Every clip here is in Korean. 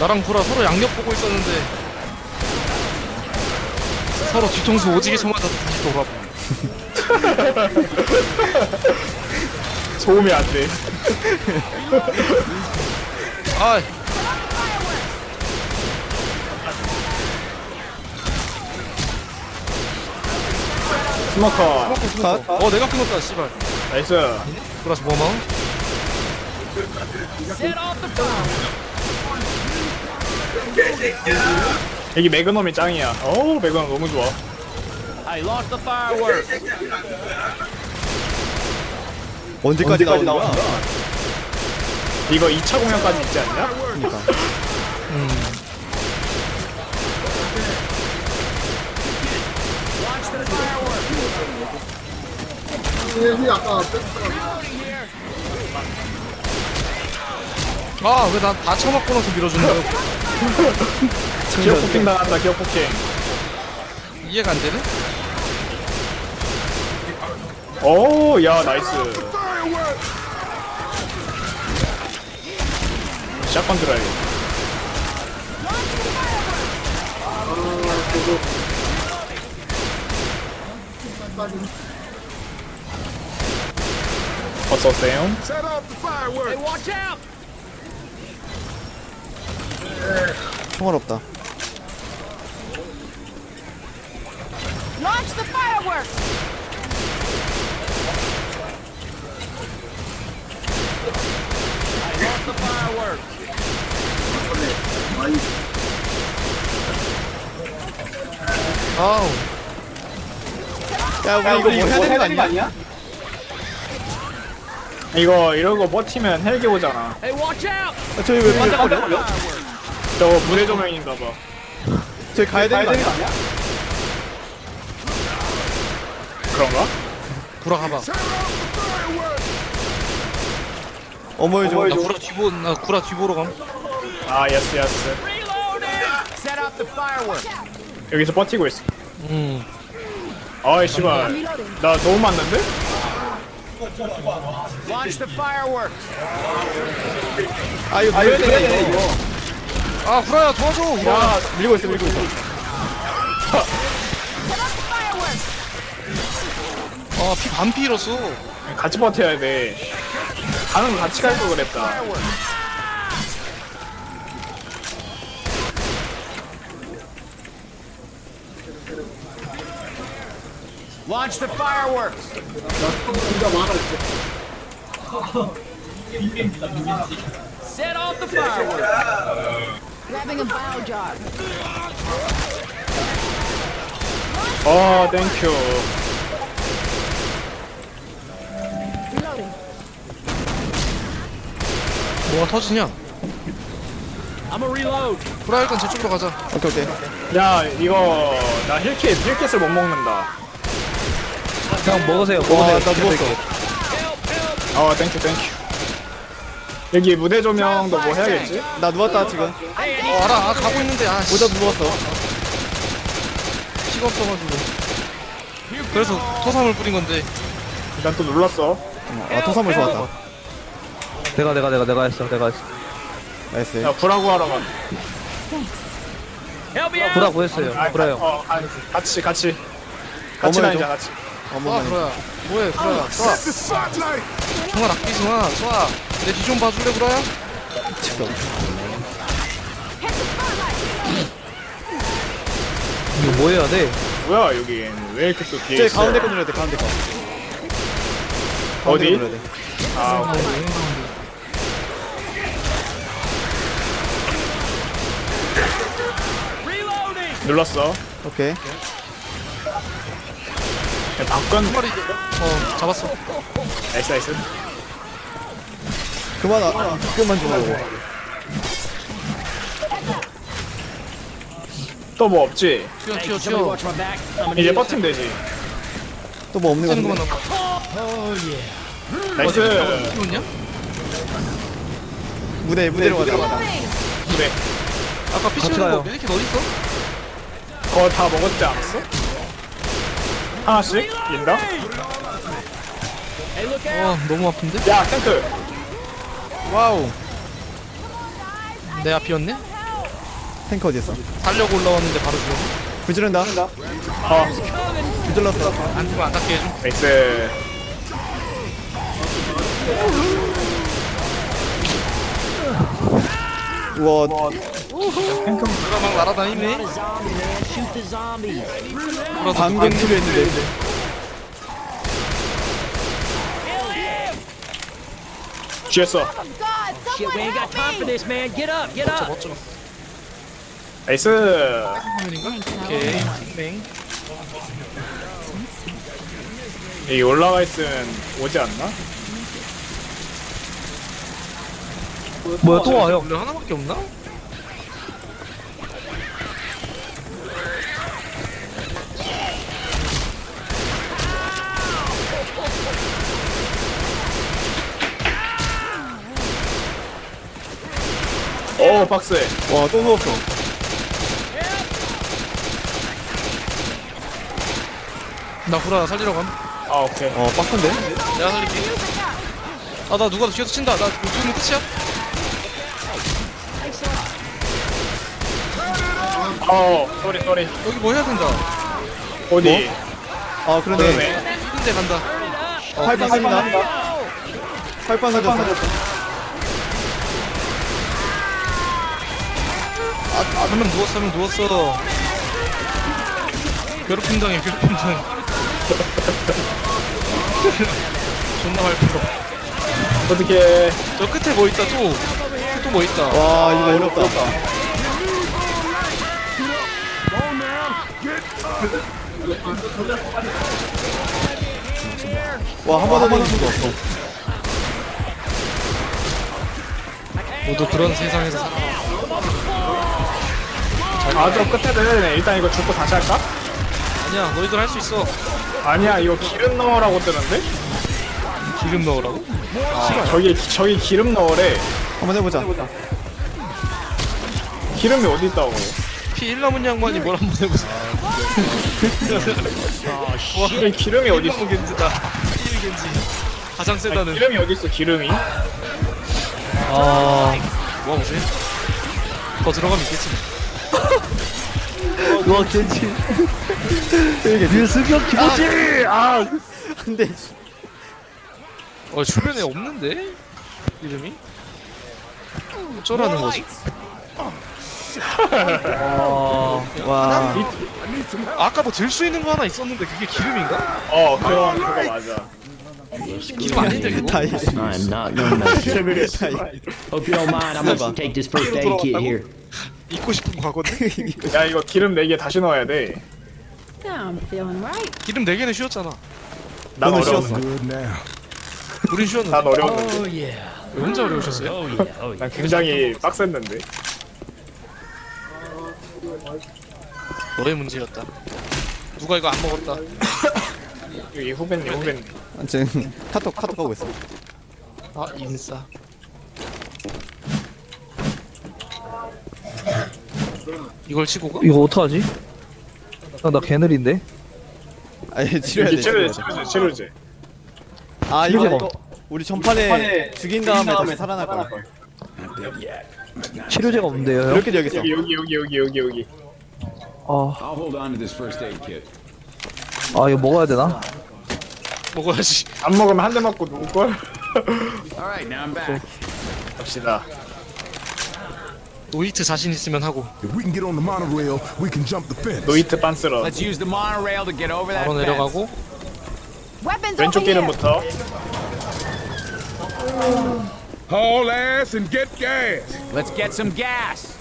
나랑 구라 서로 양옆 보고 있었는데 서로 뒤통수 오지게 쳐맞아서 다시 돌아보 소음이 안 돼. 아 스모커. 컷. 어 내가 끊었다 씨발 나이스. 구라서 고마워 여기 매그넘이 짱이야. 어우, 매그넘 너무 좋아. 언제까지 나오는 거야? 이거 2차 공연까지 있지 않냐? 그러니까. 아 왜 난다 쳐맞고 나서 밀어주는 거야 기억 폭행 당한다, 기억 폭행. 이해가 안 되네? 오, 야, 나이스. 샷건 들어야겠다. 어서오세요. 총알 없다. Launch the fireworks! 아우 야, 우리 이거 뭐 해야 되는 거 아니야? 이거 이러고 버티면 헬기 오잖아. 아, 저희 왜 반짝거려? 저거 무대 조명인가 봐. 저희 가야 되는 거 아니야? 그런가? 구라 가봐 어머니 좀. 나 구라 뒤보 나 구라 뒤보러 감 아, 예스, 예스. 여기서 버티고 있어. 음. 아이, 씨발. 나 너무 맞는데? 아, 이거 밀어야 되네, 이거. 아 구라야 도와줘 야, 밀고 있어, 밀고 있어. 아피 반피 잃었어 같이 버텨야 돼. 가는 거 같이 갈 걸 그랬다. Launch the fireworks! Set off the fireworks! Grabbing a bile jar. 어, 땡큐. Reloading. 뭐가 터지냐 I'm a reload! 구라 일단 제 쪽으로 가자 오케이, 오케이. 야, 이거, 나 힐킷, 힐킷을 못 먹는다. 그냥 먹으세요, 먹으세요. 나 누웠어. 어, 땡큐, 땡큐. 여기 무대 조명도 뭐 해야겠지? 나 누웠다, 지금. 어 알아 아 가고 있는데 아 씨, 모자 누웠어. 피가 없어가지고 그래서 토삼을 뿌린 건데 일단 또 눌렀어. 아, 토사물 좋았다. 내가 내가 내가 내가 했어 내가 했어 나이스. 야, 불하고 하러 가. Out! 구라 구했어요 아, 구라요 어, 아, 같이, 같이. 같이 어머니 다니자, 같이. 아 어머니. 구라야 뭐해 구라야 쏴 정말 아끼지 마 쏴 내 뒤 좀 봐줄래 구라야? 이거 뭐 해야 돼? 뭐야, 여긴. 왜 이렇게 또 뒤에 저기 있어? 가운데 거 눌러야 돼, 가운데 거. 어디? 거 눌러야 돼. 아, 오케이. 눌렀어. 오케이. 한 마리 어 잡았어 나이스, 나이스. 그만, 아, 그만 좀 하고. 또 뭐 없지? 튀어 튀어 튀어 이제 버티면 되지. 또 뭐 없는 거 같은데? 남아 나이스. 뛰었냐? 무대, 무대로 가자. 그래. 아까 피 같이 치는 거 가요. 메디킷 어딨어? 그거 다 먹었지 않았어? 하나씩? 인당? 어 너무 아픈데? 야, 탱크. 와우 내 앞이었네? 탱크 어디 있어? 살려고 올라왔는데 바로 죽어 부지른다. 어 부질렀어. 안 죽으면 안 닿게 해줘 나이스 우와, 누가 막 날아다니네. 방금 투리했는데. 쥐었어 God, Shit, we ain't got time for this, man. Get up, get up. 멋져 나이스? 오케이 맹 여기 올라가 있으면 오지 않나? 뭐야 또 와요 원래 하나밖에 없나? 오 박스 와, 또 누웠어. 나 후라 살리러 감. 아 오케이. 어, 빡센데? 내가 살릴게. 아 나 누가 뒤에서 친다. 나 죽으면 끝이야. 어 쏘리 쏘리. 여기 뭐 해야 된다? 어디? 아, 그러네. 그러네. 이근데 간다. 팔판 살린다. 팔판 살렸어. 한명 누웠어 한 명 누웠어. 괴롭힘 당해 괴롭힘 당해. 존나 활프로. 어떻게 저 끝에 뭐 있다 또. 또 뭐 있다. 와, 이거 어렵다. 와, 한번더 맞는 수가 없어. 모두 그런 세상에서 살아 아저 끝에는 일단 이거 죽고 다시 할까? 아니야 너희들 할 수 있어. 아니야 이거 기름 넣으라고 뜨는데? 기름 넣으라고? 저기 저기 기름 넣으래. 한번 해보자. 기름이 어디 있다고? 피 1 남은 양반이 뭘 한번 해보자. 와이 기름이 어디 있어? 너무 겐지다. 1 겐지. 가장 세다는. 기름이 어디 있어 기름이? 아. 뭐하보세요? 더 들어가면 있겠지 와 겐지 유승엽 김호지 아안 돼. 어 주변에 없는데? 이름이? 어쩌라는 거지? 아, 와, 아까 뭐 들 수 있는 거 하나 있었는데 그게 기름인가? 어 그거 그거 맞아 기름 아닌데 그거? 다이. I'm not no messer. 다이. Hope you don't mind. I'm gonna take this first aid kit here. 입고 싶은 거거든? 야 이거 기름 4개 다시 넣어야 돼 I'm feeling right. 기름 4개는 쉬웠잖아 난 너는 어려웠어 우린 쉬웠는데 난 어려웠는데 Oh yeah. 왜 혼자 어려우셨어요? Oh yeah. Oh yeah. 난 굉장히 빡셌는데 너의 문제였다 누가 이거 안 먹었다 여기 후배님 후배님 지금 카톡, 카톡 하고 있어. 아 인싸 이걸 치고 가? 이거 어떡하지? 아, 나 개느린데? 아니, 치료해야 돼. 치료제 치료해야 돼. 치료제 치료제 아, 이거. 이거 우리 전판에 죽인 다음에 다시 살아날 거야. 치료제가 없는데요 형? 이렇게 여기 있어. 여기 여기 여기 여기 여기 여기 아, I'll hold on to this first aid kit. 아 이거 먹어야 되나? 먹어야지 안 먹으면 한 대 맞고 누울걸? All right, now I'm back. 갑시다 노이트 자신 있으면 하고 If we can get on the monorail, we can jump the fence. 노이트 빤스러 Let's use the monorail to get over that 바로 fence. 내려가고 Weapons 왼쪽 over here. 기름부터 Haul ass and get gas. Let's get some gas.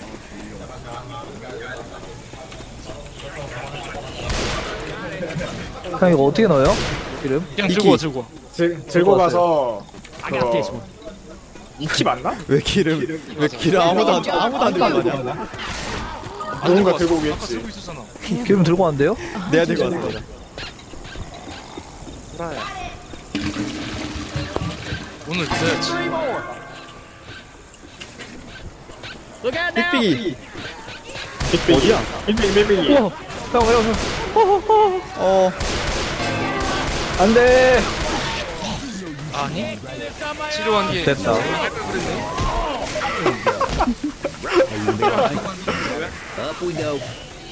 형 이거 어떻게 넣어요? 기름? 그냥 들고 와 들고 와 들, 들고 가서 I got this one. 이키 맞나? 왜 기름, 왜 기름 아무도 안, 아무도 안 들고 가냐? 누군가 들고 오겠지 있었잖아 기름 들고 왔는데요? 내가 들고 왔어. 오늘 now. 삑삑이. 어디야? 형, 형, 형, 형. 어, 안 돼! 아니 치료한 게 됐다.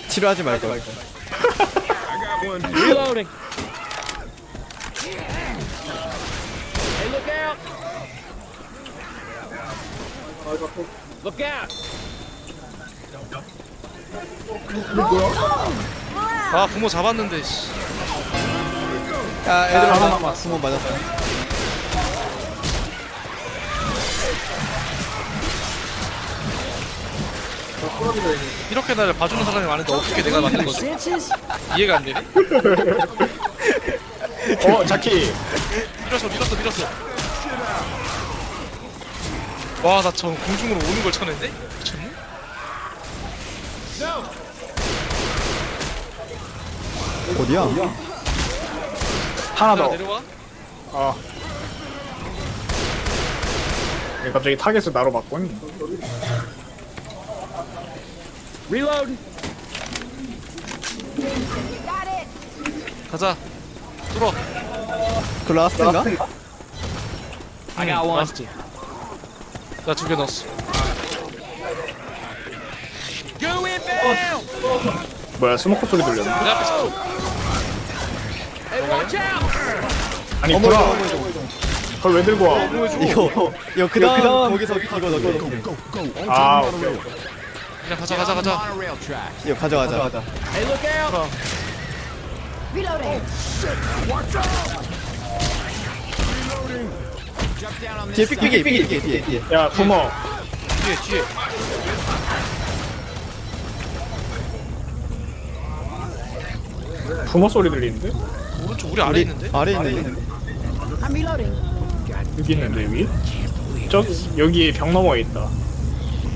치료하지 말고. I got one. Reloading. Hey, look out! Look out! 아 부모 잡았는데 씨. 야, 애들 하나 맞았어. 이렇게 나를 봐주는 사람이 많은데 어떻게 내가 만든 거지? 이해가 안 되네. 어 자키 밀었어 밀었어 밀었어. 와나 저 공중으로 오는 걸 쳐냈네? 미쳤네? 어디야? 하나 나더 내려와. 아. 얘 갑자기 타겟을 나로 바꾸니 Reload! Got it. 가자. 뚫어. 그 라스트인가? I got one. 라스트. 나두 개 넣었어. Go inbound! 뭐야 스모커 소리 들렸네 내 앞에 잡 Hey, watch out! 아니 구라 그걸 왜 들고 와? 이거 이거 그다음 거기서 이거 넣어. 아 오케이 그냥 가자 가자 가자. 이거 가져가자. Hey, look out! Reloading. Jump down on 뒤에 삑삑이 삑삑이 뒤에 뒤에. 야 부모 뒤에 뒤에. 부모 소리 들리는데? 오른쪽 우리 아래 있는데? 아래 reloading. 여기 있는데 위? 저 여기 벽 너머에 있다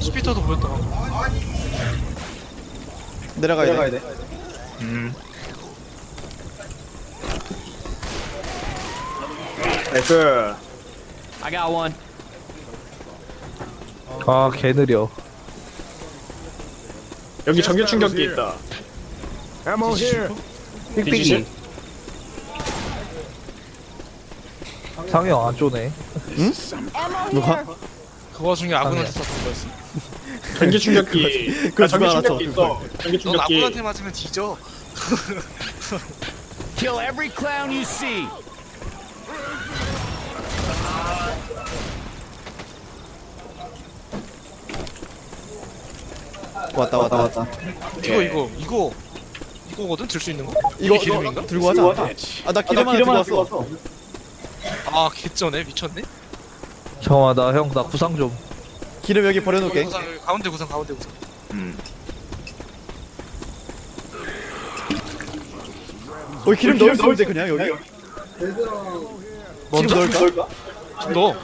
스피터도 보였다. 내려가야 돼. 음 나이스 I got one. 아, 개 느려. 여기 정규 충격기 있다 Ammo here. 삑삑이 상형 안 쪼네. 누가? 그 와중에 아군한테 쐈던 거였어. 전기 충격기 그걸 아 전기 누가 알았어, 충격기 있어 전기 넌 충격기 아군한테 맞으면 뒤져. Kill every clown you see. 왔다 왔다 왔다. 이거 이거 이거 이거거든 들 수 있는 거? 이거 기름인가? 너 들고 하자. 아나 기름 하나 들고 왔어. 아 개쩌네 미쳤네. 잠깐만, 나 형, 나 구상 좀. 기름 여기 버려놓을게. 구상 여기 가운데 구상 가운데 구상. 어 기름 넣을 수 있는데 그냥 여기? 먼저 기름 넣을까? 좀 넣어.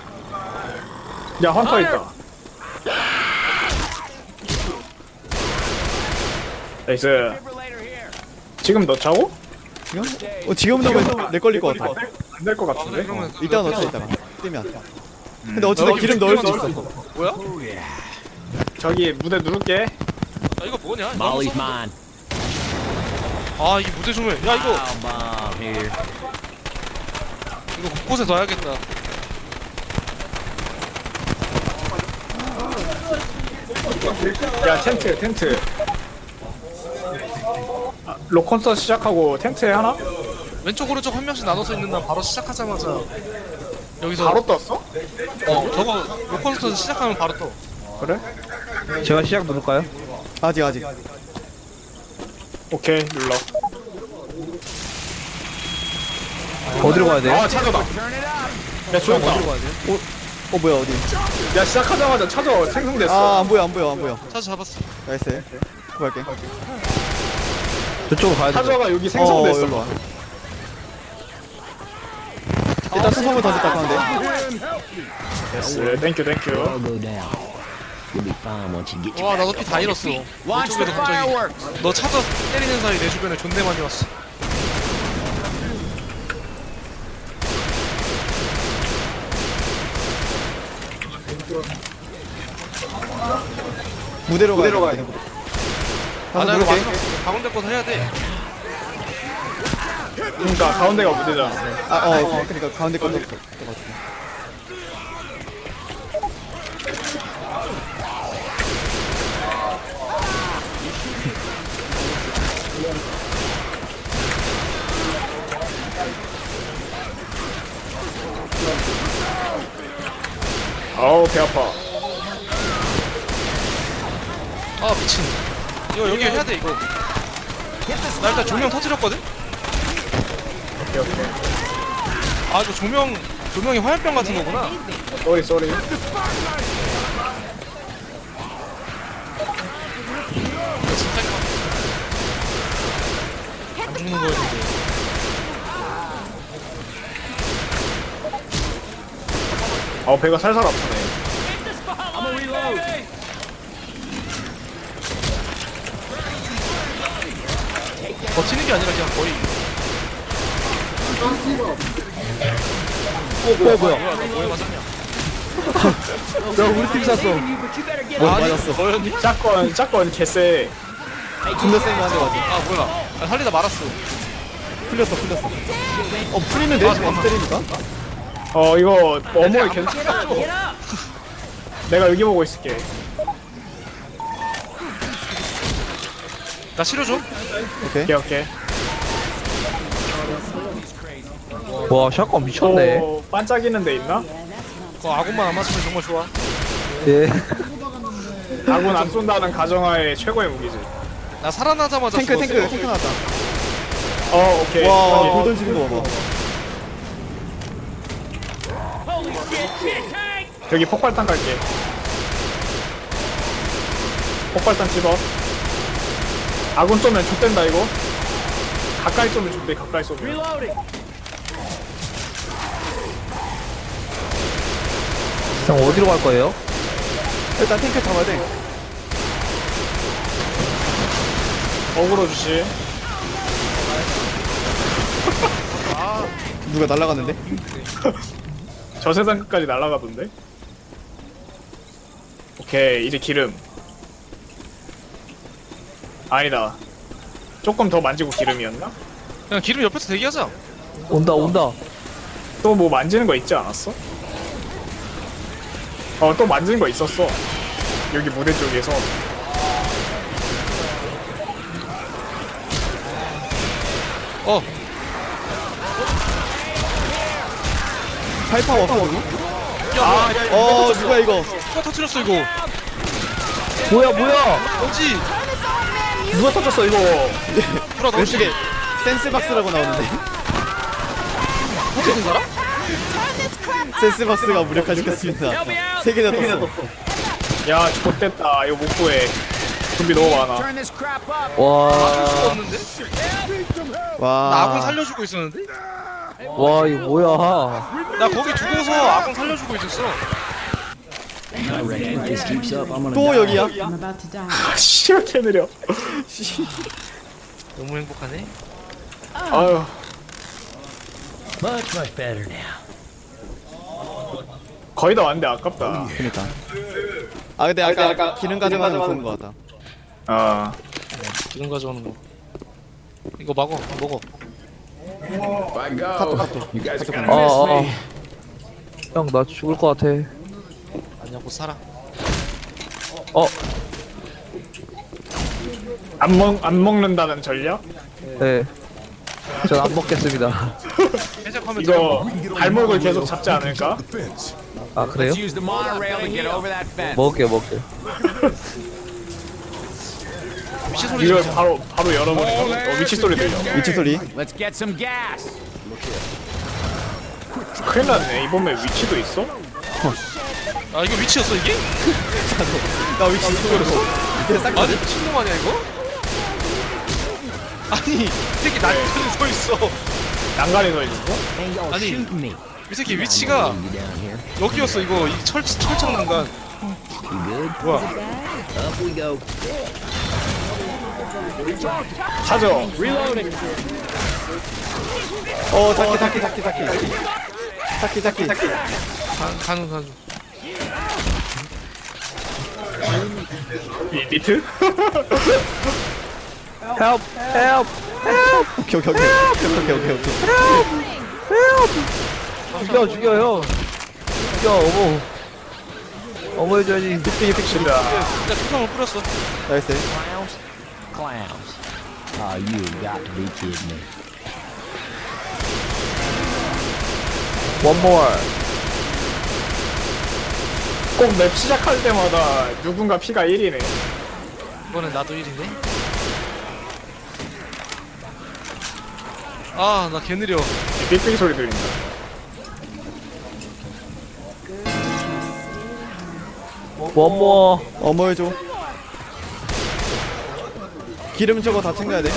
야 헌터 있다 나이스. 지금 넣자고? 지금? 어 지금 넣으면 내 걸릴 것 같아. 안 될 것아 그래 같은데? 그러면 이따 넣자 이따가. 뜨면. 근데 어쨌든 기름 넣을 수 있어. 뭐야? 저기 무대 누를게 아 이거 뭐냐? Molly's mine. 아 이게 무대 조명. 야 이거 here. 이거 곳곳에 놔야겠다. 야 텐트 텐트 아, 로컨서 시작하고 텐트에 하나? 왼쪽 오른쪽 한 명씩 나눠서 있는 날 바로 시작하자마자 여기서 바로 떴어? 어 저거 로컬스터 시작하면 바로 떠. 그래? 제가 시작 누를까요? 아직 아직. 오케이 눌러 어디로 가야 돼요? 아 찾아다 야 조용다 어 뭐야 어디? 야 시작하자마자 찾아 생성됐어 아 안 보여 안 보여 안 보여. 찾아 잡았어. 나이스. 구할게. 저쪽으로 가야 돼. 찾아가 여기 어 생성됐어 여기로 와. 일단 수성을 던졌다 하는데. 예스 땡큐 땡큐 와 나도 피다 잃었어. 왼쪽에도 갑자기. 너 찾아 때리는 사이 내 주변에 존내 많이 왔어. 무대로 가야 돼. 아나 가서 이거 누를게. 마지막 가운데 거서 해야 돼. 그러니까 가운데가 문제잖아. 아, 어, 어, 그러니까 가운데 것도 없을 것 같아. 아우 배 아파. 아 미친 이거 여기 해야 돼 이거 나 일단 조명 터뜨렸거든? 오케이 오케이 아 이거 조명 조명이 화염병 같은 거구나. 쏘리 쏘리 안 죽는 거였는데 어 배가 살살 아프네. 버티는 게 아니라 그냥 거의 어 뭐야? 뭐야 너 뭐에 맞았냐 야 우리 팀 쐈어. 뭐 맞았어? 너였니? 짝건 짝건 개쎄. 존나 센 거 한 대 맞아 아 뭐야? 아, 살리다 말았어. 풀렸어 풀렸어. 어 풀리면 되지 안 때리니까? 어 이거 어머니 계속 내가 여기 보고 있을게. 나 치료줘. 오케이 오케이 와 샷건 미쳤네. 어, 반짝이는 데 있나? 그거 아군만 안 맞으면 정말 좋아. 예. 아군 안 쏜다는 가정하에 최고의 무기지. 나 살아나자마자 탱크 죽었어. 탱크 탱크 나왔다. 어 오케이. 와 여기. 돌 던지는 거 봐봐. 여기 폭발탄 갈게. 폭발탄 집어. 아군 쏘면 족된다 이거. 가까이 쏘면 족돼 가까이 쏘면 형 어디로 갈 거예요? 일단 탱크 잡아야 돼. 어그로 주시 누가 날라갔는데? 저 세상 끝까지 날아가던데? 오케이 이제 기름. 아니다. 조금 더 만지고 기름이었나? 그냥 기름 옆에서 대기하자. 온다 온다. 또 뭐 만지는 거 있지 않았어? 어 또 만지는 거 있었어. 여기 무대 쪽에서. 어. 파이파 왔어 누구? 아, 야, 어 누가 이거? 누가 터뜨렸어 이거? 뭐야 뭐야? 뭐지? 누가 터졌어 이거? 너 왼쪽에 센스박스라고 나오는데. 터뜨린 사람? 센스박스가 무력화시켰습니다 세 개나 떴어 야 X됐다 이거 못 구해 준비 너무 많아. 와 없는데? 와나 아군 살려주고 있었는데? 와 이거 뭐야 나 거기 두고서 아군 살려주고 있었어 또. 여기야 I'm about to die. 씨발 개 느려 너무 행복하네 아유 Much, much better now. 거의 다 왔는데 아깝다. 그니까. 아 근데 아까 기능 가져가는 거 좋은 거 같다 아. 기름 가져오는 거. 이거 막어 먹어. 카톡 카톡. 어 어 어. 형 나 죽을 것 같아. 아니야 곧 살아. 어. 안, 먹, 안 먹는다는 전략? 네. 전 안 먹겠습니다. 해적하면 이거 발목을 계속 잡지 않을까? 아 그래요? Let's use the monorail to get over that fence. 먹을게요 먹을게요. 소리 이걸 좀 바로 바로 열어버리고 어, 위치 소리 들려 위치 소리 Let's get some gas. 큰일 났네 이번에 위치도 있어? 아 이거 위치였어 이게? 나 위치 싹 아니 미친놈 아니야 이거? 아니 이 새끼 난간에 서 있어 난간에 서 있는 거? 아니. 이 새끼 위치가. 여기였어 이거 이 철, 철창 난간? 뭐야 go. 찾아 어 자키 자키 자키 자키 자키 자키 가, 가는 가는 이 니트? Help! Help! 오케이 오케이 오케이 오케이 오케이 오케이 죽여 죽여 형. 죽여 어머. 어머 해줘야지. 픽픽이 픽신다 진짜 투성을 뿌렸어 나이스 Clowns? Clowns. Oh, you got to be kidding me. One more. 꼭 맵 시작할 때마다 누군가 피가 1이네. 이번엔 나도 1이네 아나 개 느려 삑삑이 소리 들린다. 뭐뭐 어머 해줘. 기름 저거 다 챙겨야 돼.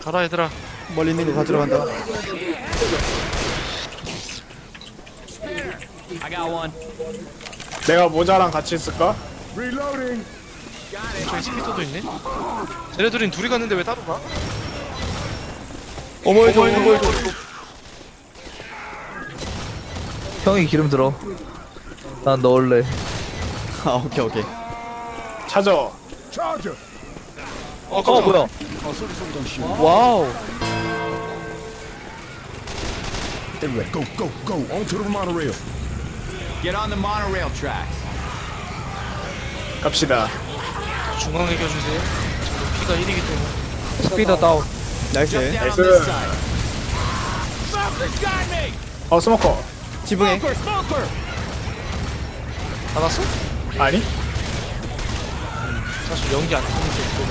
가라 얘들아. 멀리 있는 거 가지러 간다. 내가 모자랑 같이 있을까? 저기 스피터도 있네? 쟤네들은 둘이 갔는데 왜 따로 가? 어머 해줘. 어머 해줘 형이 기름 들어 난 넣을래 아 오케이 오케이 찾아. 어 어 깜짝이야 뭐야 와우 Go, go, go. Onto the monorail. Get on the monorail tracks. 갑시다. 중앙에 껴주세요 저도 피가 1이기 때문에 스피더 다운 나이스 Down Nice. this side. 어 스모커. 지붕에 받았어? 아니? 사실 연기 안 타는 게 있고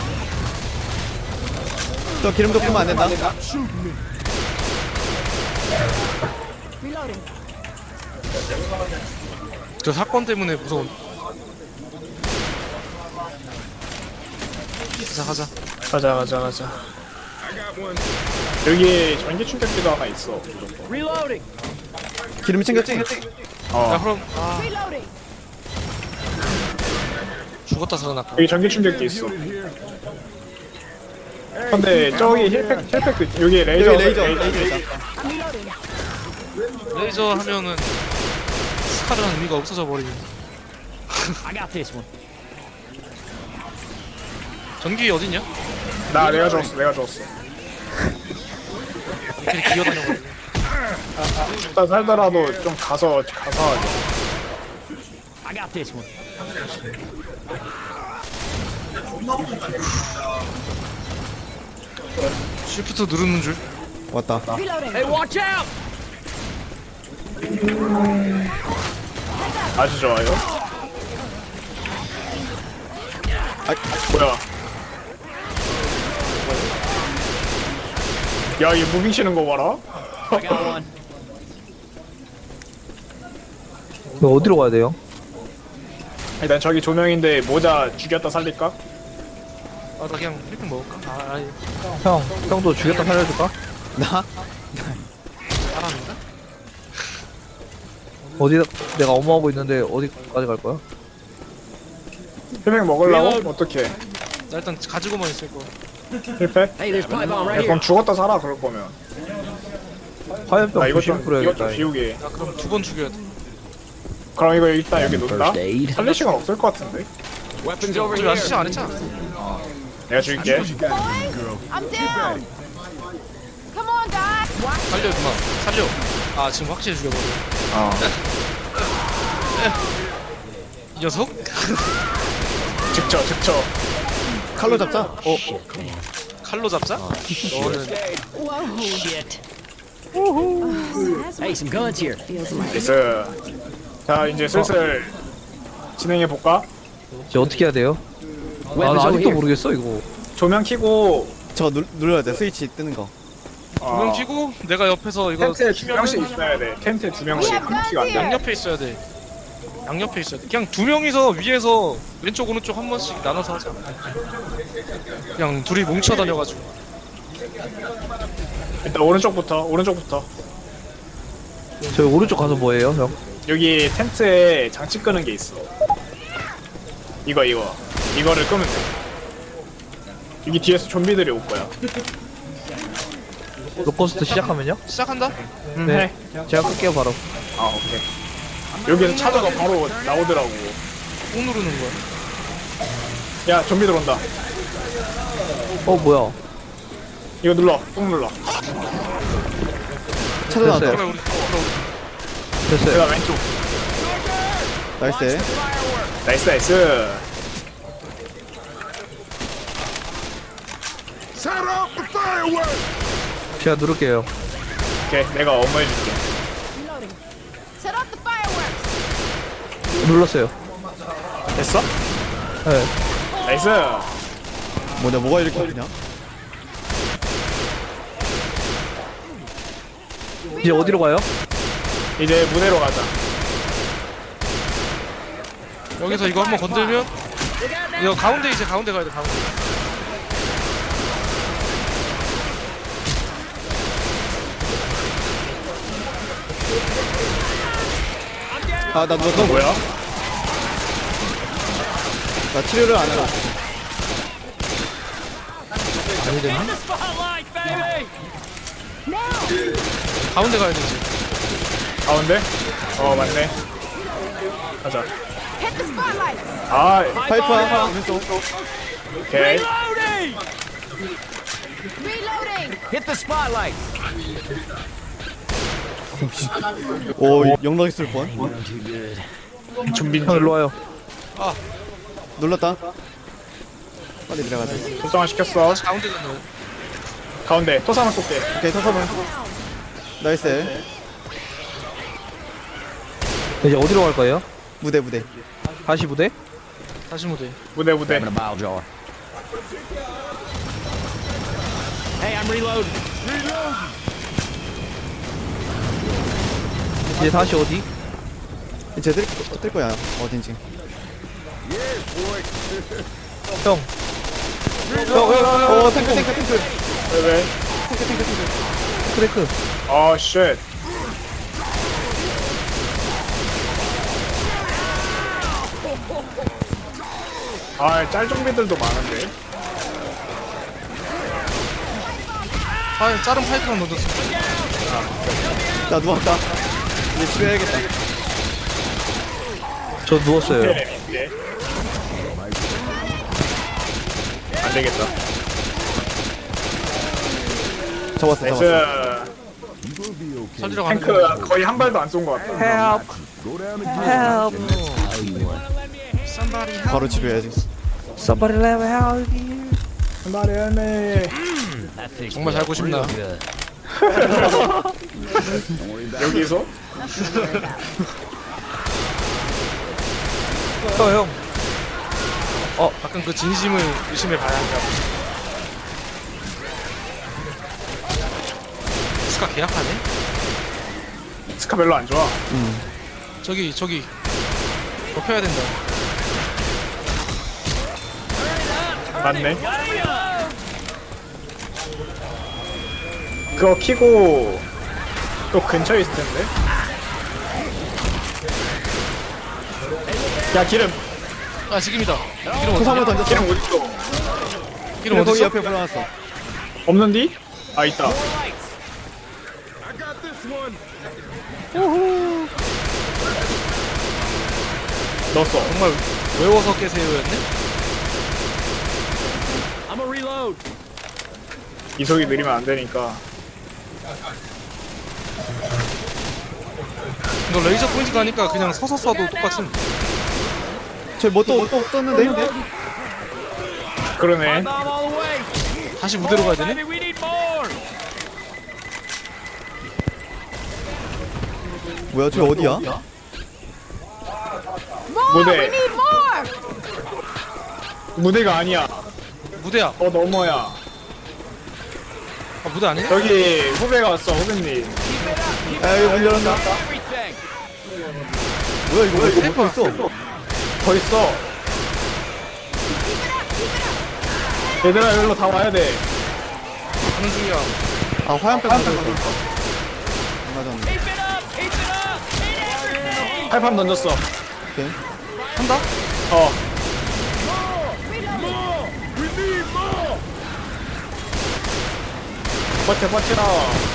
저 기름 좀 뿌면 안 된다 Reloading. 저 사건 때문에 무서운 가자 가자 가자 가자 가자. I got one. 여기 전기 충격기도 하나 있어. 기름 챙겼지? 야 어. 그럼 아. 죽었다 살아났다 여기 전기 충격기 있어. 근데 저기 힐팩 힐팩도 있- 여기 레이저 여기 레이저 레이저 있다. 레이저 하면은 스카르는 의미가 없어져 버리네 I got this one. 전기 어딨냐? 나 내가 줬어 내가 줬어. 이렇게 기어다녀 일단 살더라도 좀 가서 가서 하자. I got this one. 쉬프트 누르는 줄 왔다. Hey, watch out! 아주 좋아요. 아 뭐야? 야, 얘 무빙 치는 거 봐라. I got one. 이거 어디로 가야 돼요? 일단 저기 조명인데 모자 죽였다 살릴까? 아 나 그냥 힐팩 먹을까? 아 아니 형 형도 죽였다 살려줄까? 나? 알았는데? 어디 내가 어머하고 있는데 어디까지 갈 거야? 힐팩 먹으려고? 어떻게? 나 일단 가지고만 있을 거야 힐팩? Hey, there's pipe bomb 야, 그럼. 죽었다 살아 그럴 거면. 화염병 나 이것 90좀 이것 뿌려야겠다 좀 비우게. 나 그럼 두 번 죽여야 돼 그럼 이거 일단 여기. First aid. 살릴 시간 없을 것 같은데. Weapons over 어차피 here. 아직 시작 안 했잖아 내가 줄게. Boys, I'm down. Come on, guys. 살려 누나 살려 아 지금 확실히 죽여버려 어. 이 녀석? 직쳐, 직쳐. 칼로 잡자 어 칼로 잡자? 너는 Shit. Hey, some guns here. 나이스. 자, 이제 슬슬 진행해 볼까? 이제 어떻게 해야 돼요? 아, 나 Weapons over 아직도 here. 모르겠어 이거 조명 켜고 저거 누, 눌러야 돼 스위치 뜨는 거 두명 어, 키고 내가 옆에서 이거 텐트에 두 명씩 있어야 돼. 텐트에 두 명씩. 한 명씩 안 돼. 양옆에 있어야 돼 양옆에 있어야 돼 그냥 두 명이서 위에서 왼쪽 오른쪽 한 번씩 나눠서 하자 그냥 둘이 뭉쳐 다녀가지고 일단 오른쪽부터, 오른쪽부터. 저희 오른쪽 가서 뭐해요 형? 여기 텐트에 장치 끄는 게 있어. 이거 이거 이거를 끄면 돼. 여기 뒤에서 좀비들이 올 거야. 로커스트 시작하면요? 시작한다? 음, 네. 해. 제가 끌게요 바로 아 오케이. 여기서 찾아가 바로 나오더라고. 꾹 누르는 거야 야 좀비 들어온다. 어 뭐야 이거 눌러 꾹 눌러 찾아놨다. 됐어요. 왼쪽 나이스. 나이스 나이스 제가 누를게요. 오케이 내가 업무 해줄게 눌렀어요. 됐어? 네. 나이스 뭐냐, 뭐가 이렇게 어, 그냥? 이제 어디로 가요? 이제 무대로 가자. 여기서 이거 한번 건들면? 이거 가운데 이제 가운데 가야 돼 가운데. 아 나 누웠어 뭐야? 나 치료를 안 해라 가운데 가야 되지. 가운데? 어 맞네. 가자. 아 파이프 하나 오른쪽 오케이. Reloading. Hit the spotlight. 오 영락 있을 뻔. 준비 형 일로 와요. 눌렀다. 빨리 들어가자. 결정화 시켰어? 가운데 가운데. 토사만 쏠게. 오케이 서서만 나이스 이제 어디로 갈 거예요? 무대 무대 다시 부대? 다시 무대 무대 무대 Grabbing a bile jar. Hey, I'm reloading. 이제 다시 어디? 이제 뜰, 뜰 거야 어딘지 형. 어 탱크 탱크 탱크 왜 왜? 크 래크. 아 쉣. 아 짤좀비들도 많은데. 파 자른 파이프랑 넣어줬어. 나 누웠다. 이제 치료해야겠다. 저 누웠어요. 테레미인데 안되겠다. 잡았어. 나이스 가는 탱크 거 거의 한 발도 안 쏜 것 같다 바로 치료해야지 Somebody let me help you. 말해야네 정말 살고 싶나. 여기서? 어, 형. 어 가끔 그 진심을 의심해 봐야 한다 스카 계약하네? 스카 별로 안 좋아. 저기 저기. 덮여야 된다. 맞네. 그거 키고 또 근처에 있을 텐데. 야 기름. 아 지금이다. 기름 어디 던졌어. 기름 어딨어 기름 거기 어디 옆에 불러놨어. 없는디? 아 있다 넣었어 정말 외워서 깨세요였네? I'm a reload. 이속이 느리면 안 되니까 이거 레이저 포인트 가니까 그냥 서서 쏴도 똑같음 쟤뭐또 또 떴는데? 그러네 Bomb all the way. 다시 무대로 가야 되네? Baby, we need 뭐야 쟤 어디야? 무대. 무대가 아니야. 무대야. 어 넘어야. 아 무대 아니네? 여기 후배가 왔어 후배님. 야 이거 문 열었나? 뭐야 이거 왜 이거 못하고 있어? 더 있어. 얘들아 여기로 다 와야 돼. 가는 중이야. 아 화염병 가져올까? 안 가져왔네 팔팜 던졌어. 오케이. 한다? 어. 버텨 버텨